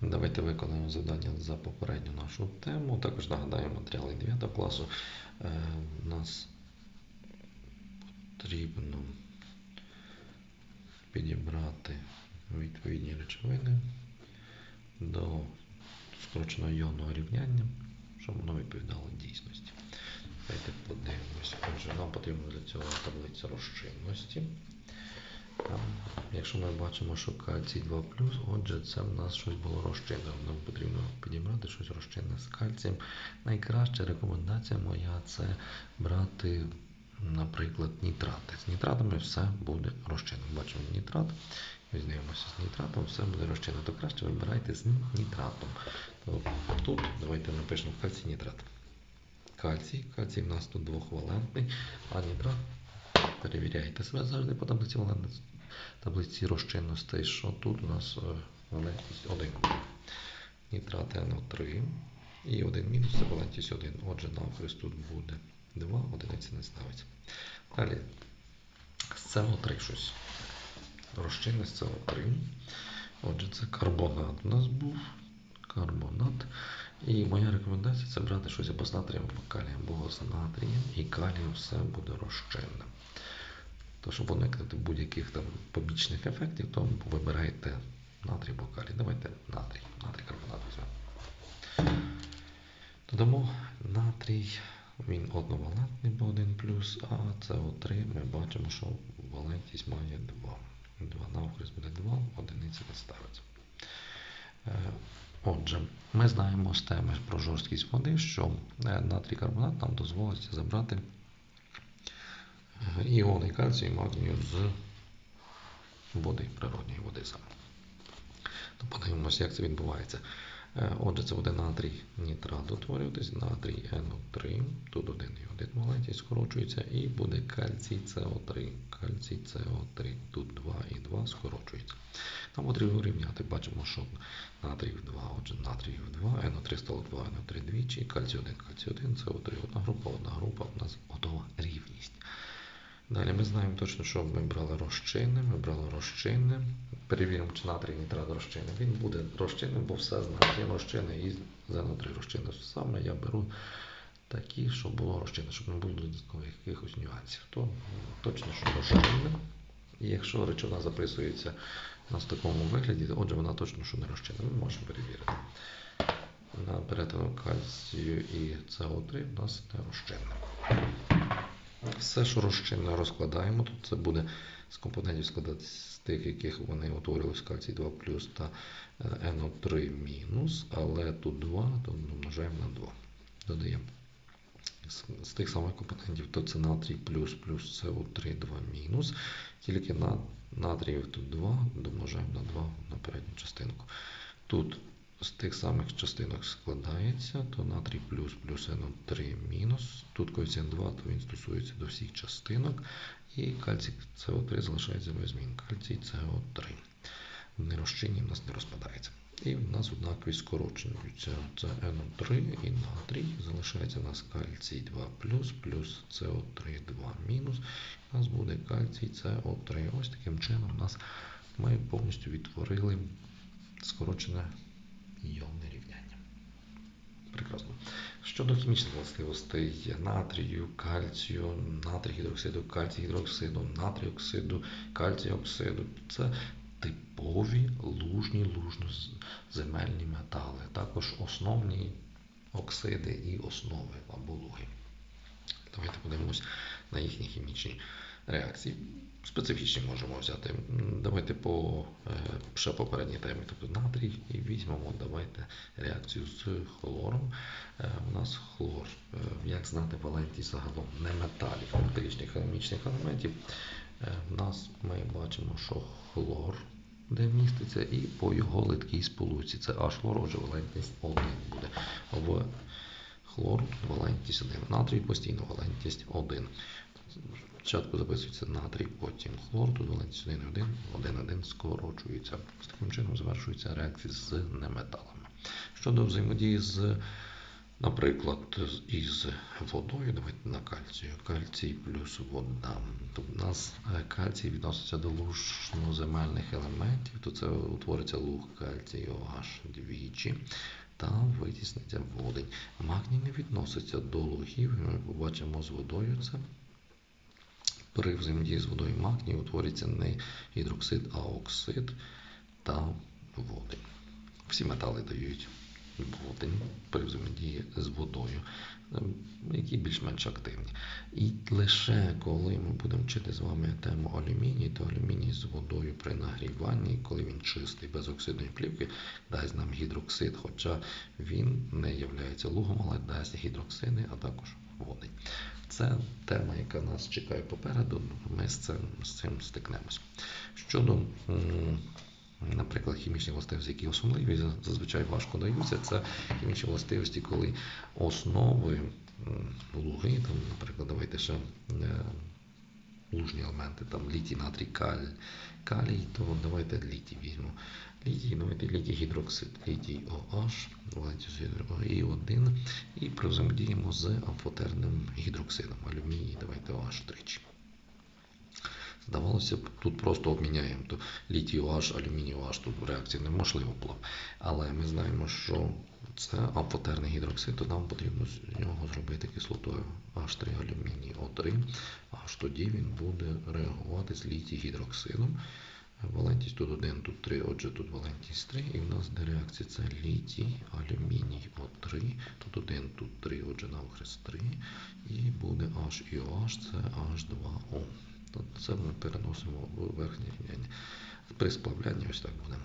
Давайте виконаємо завдання за попередню нашу тему. Також нагадаю матеріали 9 класу. Е, нас потрібно підібрати відповідні речовини до скороченого іонного рівняння, щоб воно відповідало дійсності. Давайте подивимося. Отже, нам потрібно для цього таблиця розчинності. Там, Якщо ми бачимо, що кальцій 2 отже, це в нас щось було розчинне. Нам потрібно підібрати щось розчинне з кальцієм. Найкраща рекомендація моя це брати, наприклад, нітрати. З нітратами все буде розчинно. Бачимо нітрат. Ось з нітратом, все буде розчинно. То краще вибирайте з нітратом. То тут давайте напишемо кальцій нітрат. Кальцій. Кальцій в нас тут двохвалентний, а нітрат перевіряйте себе завжди по таблиці таблиці розчинностей, що тут у нас е, валентність 1. Нітрат НО3 і 1 мінус це валентність 1. Отже, навхрест тут буде 2, одиниці не ставиться. Далі з СО3 щось. Розчинне СО3. Отже, це карбонат у нас був. Карбонат. І моя рекомендація це брати щось або з натрієм, або калієм, бо з натрієм і калієм все буде розчинне. То, щоб уникнути будь-яких там побічних ефектів, то вибирайте натрій або калій. Давайте натрій. Натрій карбонат візьмемо. Додамо натрій, він одновалентний, бо 1 плюс, а СО3 ми бачимо, що валентність має 2. 2 навхрест буде 2, одиниця не ставиться. Е, Отже, ми знаємо з теми про жорсткість води, що е, натрій карбонат нам дозволить забрати іони кальцію магнію з води, природньої води саме. То подивимося, як це відбувається. Е, Отже, це буде натрій нітрат утворюватись, натрій НО3, тут 1 і 1 маленький скорочується, і буде кальцій СО3. Кальцій СО3, тут 2 і 2 скорочується. Нам потрібно урівняти, бачимо, що натріїв 2, отже, натріїв 2, НО3 стало 2, НО3 двічі, кальцій 1, кальцій 1, СО3 одна група, одна група, у нас готова рівність. Далі ми знаємо точно, що ми брали розчини, ми брали розчини. Перевіримо, чи натрій нітрат розчини. Він буде розчинним, бо все з натрієм розчини і з НО3 розчини. Саме я беру такі, щоб було розчинне, щоб не було додаткових якихось нюансів. То точно, що розчинне. І якщо речовина записується у нас в такому вигляді, отже, вона точно що не розчинна. Ми можемо перевірити. На перетину кальцію і СО3 в нас не розчинне. Все, що розчинно розкладаємо, тут це буде з компонентів складатися з тих, яких вони утворились кальцій 2 та е, НО3 мінус, але тут 2, то домножаємо на 2. Додаємо. З, з тих самих компонентів, то це натрій плюс плюс СО3 2 мінус. Тільки на натріїв тут 2 домножаємо на 2 на передню частинку. Тут з тих самих частинок складається, то натрій плюс плюс НО3 мінус. Тут коефіцієнт 2, то він стосується до всіх частинок. І кальцій СО3 залишається без змін. Кальцій СО3. Вони розчинні в нас не розпадається. І в нас однакові скорочуються. Це НО3 і натрій. Залишається в нас кальцій 2 плюс плюс СО3 2 мінус. У нас буде кальцій СО3. Ось таким чином у нас ми повністю відтворили скорочене іонне рівняння. Прекрасно. Щодо хімічних властивостей натрію, кальцію, натрій гідроксиду, кальцій гідроксиду, натрій оксиду, кальцій оксиду. Це типові лужні лужноземельні метали. Також основні оксиди і основи або луги. Давайте подивимось на їхні хімічні реакції. Специфічні можемо взяти. Давайте по е, ще попередній темі, тобто натрій, і візьмемо давайте реакцію з хлором. Е, У нас хлор. Е, Як знати валентність загалом не металів, електричних хімічних елементів. В нас ми бачимо, що хлор де міститься, і по його литкій сполуці. Це H хлор, отже, валентність 1 буде. В хлор валентність 1. Натрій постійно валентність 1. Спочатку записується натрій, потім хлор, тут валентність 1, 1, 1, 1 скорочується. З таким чином завершується реакція з неметалами. Щодо взаємодії з Наприклад, із водою, давайте на кальцію. Кальцій плюс вода. Тобто у нас е, кальцій відноситься до лужноземельних елементів, то це утвориться луг кальцію OH двічі та витісниться водень. Магній не відноситься до лугів, ми побачимо з водою це. При взаємодії з водою магній утворюється не гідроксид, а оксид та водень. Всі метали дають водень при взаємодії з водою, ем, які більш-менш активні. І лише коли ми будемо вчити з вами тему алюміній, то алюміній з водою при нагріванні, коли він чистий, без оксидної плівки, дасть нам гідроксид, хоча він не є лугом, але дасть гідроксиди, а також водень. Це тема, яка нас чекає попереду. Ми з цим, з цим стикнемось. Щодо, наприклад, хімічних властивостей, які особливі, зазвичай важко даються. Це хімічні властивості, коли основи луги, там, наприклад, давайте ще е, лужні елементи, там літій, натрій, каль, калій, то давайте літій візьмемо. Давайте літій гідроксид, літій OH, і 1 і взаємодіємо з амфотерним гідроксидом, алюміній, давайте OH тричі. Здавалося б, тут просто обміняємо то літій OH, алюміній OH, тут реакція неможливо було. б. Але ми знаємо, що це амфотерний гідроксид, то нам потрібно з нього зробити кислотою H3 алюміній О3, аж тоді він буде реагувати з літій гідроксидом. Валентність тут 1, тут 3, отже тут валентність 3, і в нас де реакція це літій, алюміній О3, тут 1, тут 3, отже навхрест 3, і буде H і OH, це H2O. Тобто це ми переносимо в верхнє рівняння. При сплавлянні ось так буде.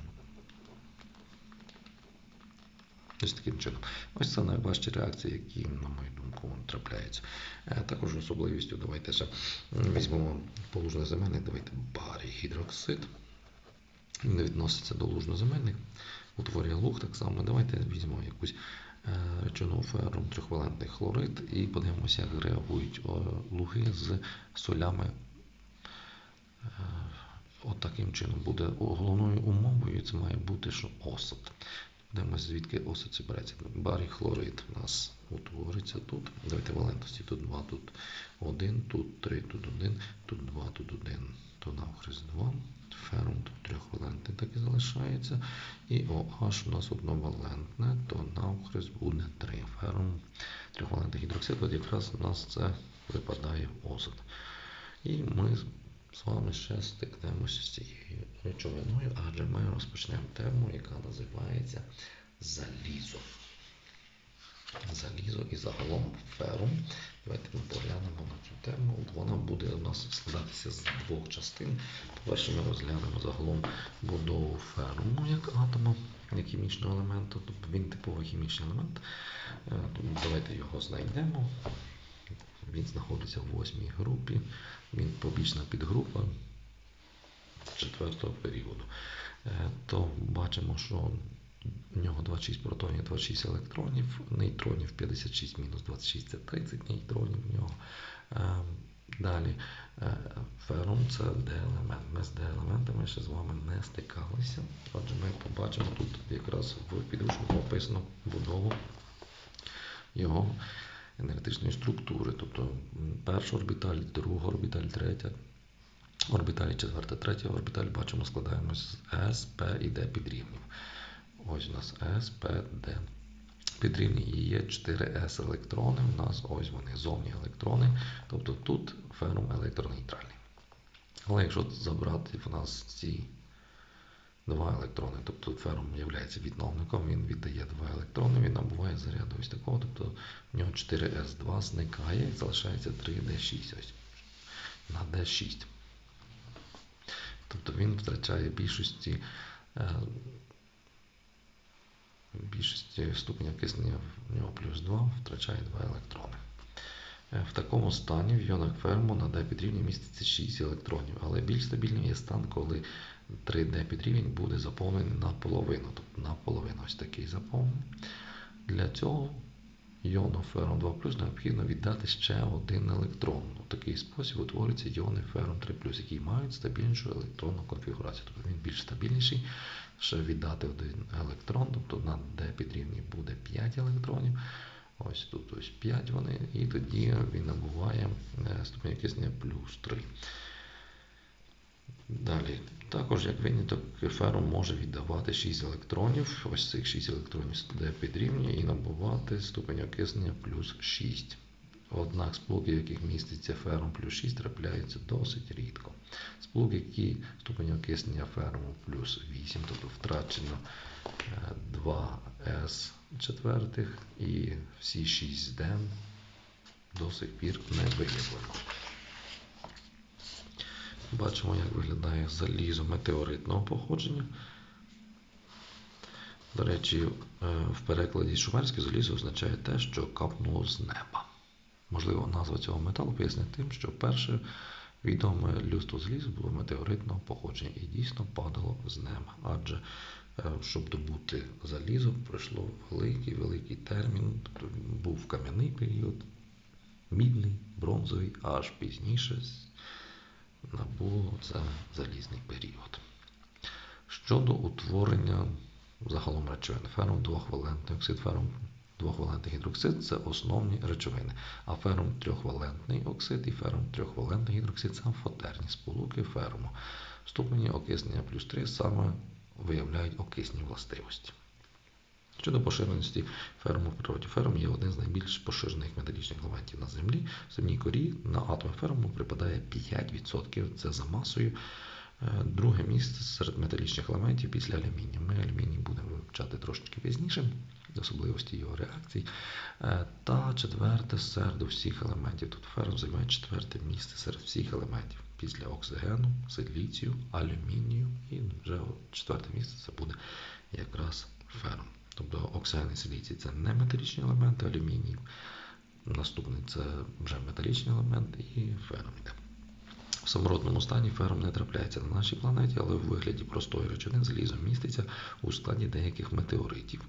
Ось таким чином. Ось це найважчі реакції, які, на мою думку, трапляються. Е, Також особливістю, давайте ще візьмемо полужноземельник, давайте барій гідроксид. Він відноситься до лужноземельних, утворює луг так само. Давайте візьмемо якусь е, речовину ферум трьохвалентний хлорид і подивимося, як реагують луги з солями. Е, От таким чином буде головною умовою, це має бути, що осад. Дивимося, звідки осад це береться. Барій хлорид у нас утвориться тут. Давайте валентності. Тут 2, тут 1, тут 3, тут 1, тут 2, тут 1, то навхрест 2. Ферум тут трьохвалентний так і залишається. І OH у нас одновалентне, то навхрест буде 3. Ферум трьохвалентний гідроксид, от якраз у нас це випадає осад. І ми з вами ще стикнемося з цією речовиною, адже ми розпочнемо тему, яка називається залізо. Залізо і загалом ферум. Давайте ми поглянемо на цю тему. Вона буде у нас складатися з двох частин. По-перше, ми розглянемо загалом будову феруму як атома, як хімічного елементу. Тобто він типовий хімічний елемент. Е, тому Давайте його знайдемо. Він знаходиться в восьмій групі. Він побічна підгрупа четвертого періоду. Е, То бачимо, що в нього 26 протонів, 26 електронів, нейтронів 56 мінус 26 це 30 нейтронів в нього. Е, Далі е, ферум це D-елемент. Ми з D-елементами ще з вами не стикалися. Отже, ми побачимо тут якраз в підручнику описано будову його енергетичної структури. Тобто перша орбіталь, друга орбіталь, третя орбіталь, четверта, третя орбіталь, бачимо, складаємось з S, P і D підрівнів. Ось у нас S, P, D. Підрівні і є 4 S електрони. У нас ось вони зовні електрони. Тобто тут ферум електронейтральний. Але якщо забрати в нас ці два електрони, тобто ферум є відновником, він віддає два електрони, він набуває заряду ось такого, тобто в нього 4S2 зникає і залишається 3D6 ось. На D6. Тобто він втрачає більшості е, більшості ступеня киснення в нього плюс 2 втрачає 2 електрони. Е, В такому стані в іонах ферму на D підрівні міститься 6 електронів, але більш стабільним є стан, коли 3D підрівень буде заповнений наполовину. Тобто наполовину ось такий заповнений. Для цього іону ферум 2 необхідно віддати ще один електрон. У такий спосіб утворюються іони ферум 3 які мають стабільнішу електронну конфігурацію. Тобто він більш стабільніший, ще віддати один електрон, тобто на D підрівні буде 5 електронів. Ось тут ось 5 вони, і тоді він набуває е, ступінь окиснення плюс 3. Далі, також як виняток ферум може віддавати 6 електронів. Ось цих 6 електронів складає підрівнює і набувати ступень окиснення плюс 6. Однак сполуки, в яких міститься ферум плюс 6, трапляються досить рідко. Сполуки, які ступень окиснення феруму плюс 8, тобто втрачено 2С четвертих і всі 6 ден до сих пір не виявлено. Бачимо, як виглядає залізо метеоритного походження. До речі, е, в перекладі шумерське залізо означає те, що капнуло з неба. Можливо, назва цього металу пояснить тим, що перше відоме людство залізо було метеоритного походження і дійсно падало з неба. Адже е, щоб добути залізо, пройшло великий великий термін. Тобто був кам'яний період, мідний, бронзовий, аж пізніше набуло це залізний період. Щодо утворення загалом речовин, ферум двохвалентний оксид, ферум двохвалентний гідроксид це основні речовини, а ферум трьохвалентний оксид і ферум трьохвалентний гідроксид це амфотерні сполуки феруму. Ступені окиснення плюс 3 саме виявляють окисні властивості. Щодо поширеності феруму в природі, ферум є один з найбільш поширених металічних елементів на землі. В земній корі на атом феруму припадає 5%. Це за масою. Е, друге місце серед металічних елементів після алюмінію. Ми алюміній будемо вивчати трошечки пізніше, особливості його реакцій. Е, та четверте серед усіх елементів. Тут ферум займає четверте місце серед всіх елементів. Після оксигену, силіцію, алюмінію і вже четверте місце це буде якраз ферум. Тобто оксиген і це не металічні елементи, алюміній. Наступний це вже металічний елемент і ферум йде. В самородному стані ферум не трапляється на нашій планеті, але в вигляді простої речовини залізо міститься у складі деяких метеоритів,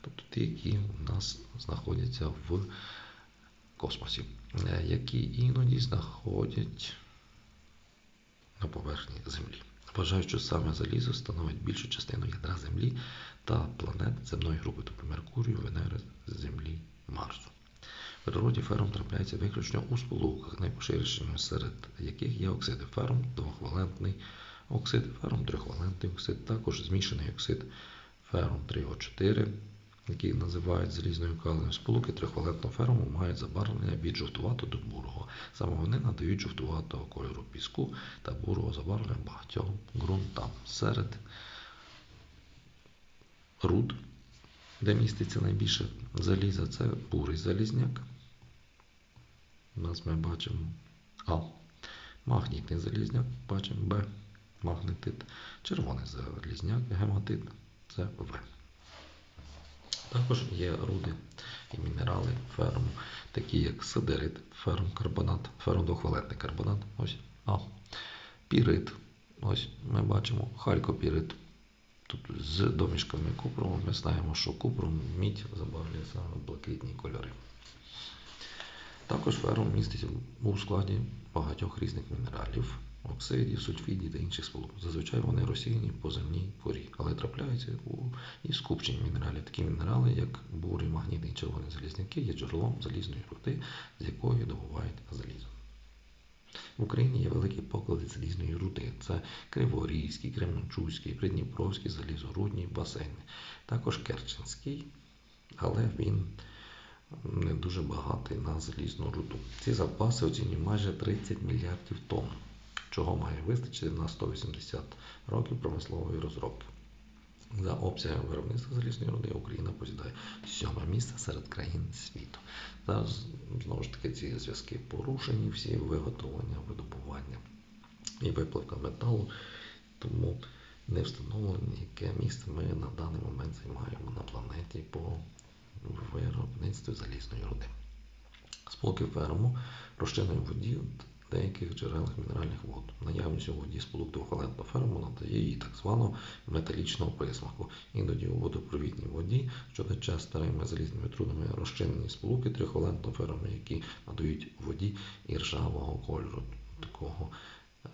тобто ті, які у нас знаходяться в космосі, е, які іноді знаходять на поверхні Землі. Вважаю, що саме залізо становить більшу частину ядра Землі та планет земної групи, тобто Меркурію, Венери, Землі, Марсу. Природі ферум трапляється виключно у сполуках, найпоширішими серед яких є оксиди ферум, двохвалентний оксид, ферум трьохвалентний оксид, також змішаний оксид ферум 3О4, який називають залізною калою. Сполуки трьохвалентного феруму мають забарвлення від жовтуватого до бурого. Саме вони надають жовтуватого кольору піску та бурого забарвлення багатьом ґрунтам. Серед руд, де міститься найбільше заліза, це бурий залізняк. У нас ми бачимо А. Магнітний залізняк, бачимо Б. Магнетит. Червоний залізняк, гематит це В. Також є руди і мінерали ферму, такі як сидерит, ферм карбонат, ферм двохвалентний карбонат. Ось А. Пірит. Ось ми бачимо халькопірит. Тут з домішками купру ми знаємо, що купрум мідь забавлює саме блакитні кольори. Також ферум містить у складі багатьох різних мінералів, оксидів, сульфідів та інших сполук. Зазвичай вони розсіяні по земній порі, але трапляються у і скупченні мінералів. Такі мінерали, як бурий, магнітний червоний залізняки, є джерелом залізної руди, з якої добувають залізо. В Україні є великі поклади залізної руди. Це Криворізький, Кременчуцький, Придніпровський залізорудні басейни. Також Керченський, але він не дуже багатий на залізну руду. Ці запаси оцінюють майже 30 мільярдів тонн, чого має вистачити на 180 років промислової розробки. За обсягом виробництва залізної руди Україна посідає сьоме місце серед країн світу. Зараз знову ж таки ці зв'язки порушені, всі виготовлення, видобування і виплавка металу, тому не встановлено, яке місце ми на даний момент займаємо на планеті по виробництві залізної руди. Сполуки ферму розчинені в воді деяких джерелах мінеральних вод. Наявність у воді сполук двохвалентного ферму надає їй так званого металічного присмаку. Іноді у водопровідній воді, що тече старими залізними трудами розчинені сполуки трьохвалентного ферму, які надають воді іржавого кольору, такого е,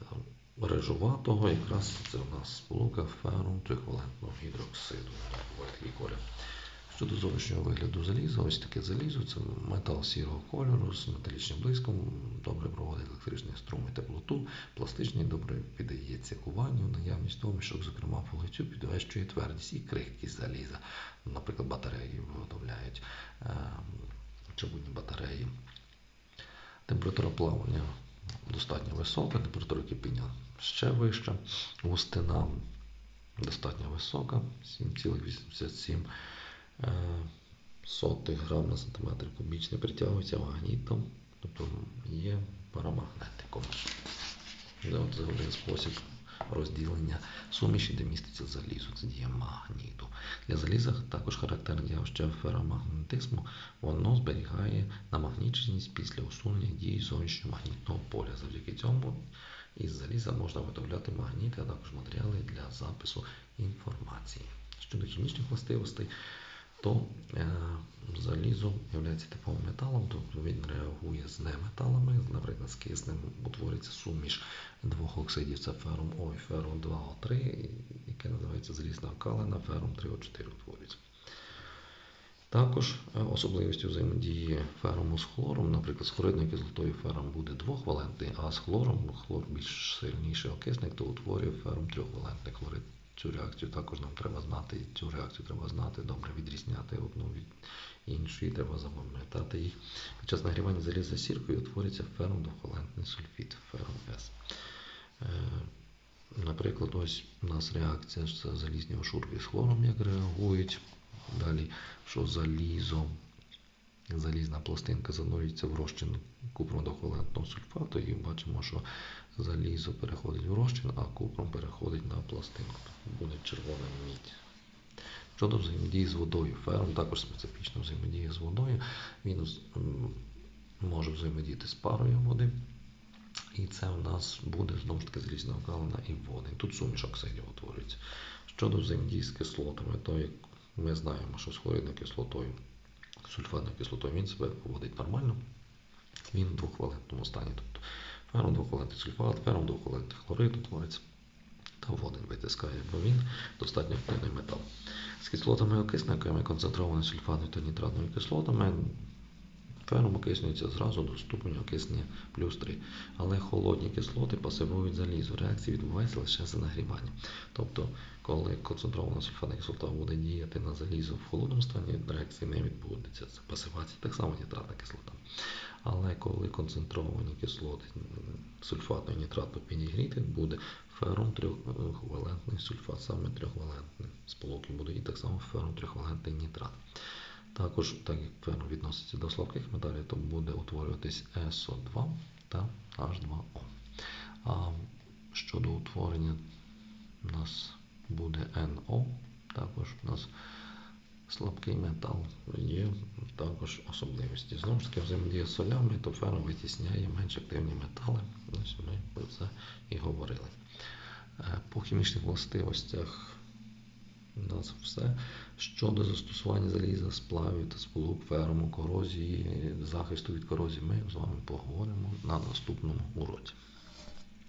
рижуватого, якраз це у нас сполука ферум трьохвалентного гідроксиду. Такий колір. Щодо зовнішнього вигляду заліза, ось таке залізо, це метал сірого кольору з металічним блиском, добре проводить електричний струм і теплоту, пластичний, добре піддається куванню, наявність домішок, зокрема фугацю, підвищує твердість і крихкість заліза. Наприклад, батареї виготовляють е, чавунні батареї. Температура плавання достатньо висока, температура кипіння ще вища, густина достатньо висока, 7,87 е, сотих грам на сантиметр кубічний, притягується магнітом, тобто є парамагнетиком. Це один спосіб розділення суміші, де міститься залізо, це дія магніту. Для заліза також характерне явище феромагнетизму, воно зберігає намагніченість після усунення дії зовнішнього магнітного поля. Завдяки цьому із заліза можна виготовляти магніти, а також матеріали для запису інформації. Щодо хімічних властивостей, то е, залізо є типовим металом, тобто він реагує з неметалами, наприклад, з киснем утворюється суміш двох оксидів, це ферум О і ферум 2О3, яке називається залізна калина, ферум 3О4 утворюється. Також е, особливістю взаємодії феруму з хлором, наприклад, з хлоридною кислотою ферум буде двохвалентний, а з хлором хлор більш сильніший окисник, то утворює ферум трьохвалентний хлорид. Цю реакцію також нам треба знати, цю реакцію треба знати, добре відрізняти одну від іншої, треба запам'ятати їх. Під час нагрівання заліза сіркою утворюється ферум двохвалентний сульфід, ферум С. Е, наприклад, ось у нас реакція з залізні ошурки з хлором, як реагують. Далі, що залізо, залізна пластинка занурюється в розчин купродохвалентного сульфату, і бачимо, що залізо переходить в розчин, а купром переходить на пластинку. Буде червона мідь. Щодо взаємодії з водою, фером також специфічно взаємодіє з водою. Він може взаємодіяти з парою води. І це у нас буде знову ж таки залізна окалина і води. Тут суміш оксидів утворюється. Щодо взаємодії з кислотами, то як ми знаємо, що з хлоридною кислотою, сульфатною кислотою він себе поводить нормально, він в двохвалентному стані. Тобто фером двохвалентний сульфат, фером двохвалентний хлорид утвориться та водень витискає, бо він достатньо активний метал. З кислотами окисниками, концентрованими сульфатною та нітратною кислотами, Ферум окиснюється зразу до ступеня окиснення плюс 3. Але холодні кислоти пасивують залізо. Реакція відбувається лише за нагріванням. Тобто, коли концентрована сульфатна кислота буде діяти на залізо в холодному стані, реакції не відбудеться. Це пасивація, так само нітратна кислота. Але коли концентровані кислоти сульфатно і нітратно підігріти, буде ферум трьохвалентний сульфат, саме трьохвалентний сполуки буде і так само ферум трьохвалентний нітрат. Також, так як ферм відноситься до слабких металів, то буде утворюватись СО2 та H2O. А щодо утворення у нас буде НО, також у нас слабкий метал є також особливості. Знову ж таки, взаємодія з солями, то ферм витісняє менш активні метали. Ми про це і говорили. Е, по хімічних властивостях у нас все. Щодо застосування заліза, сплавів та сполук, ферму, корозії, захисту від корозії, ми з вами поговоримо на наступному уроці.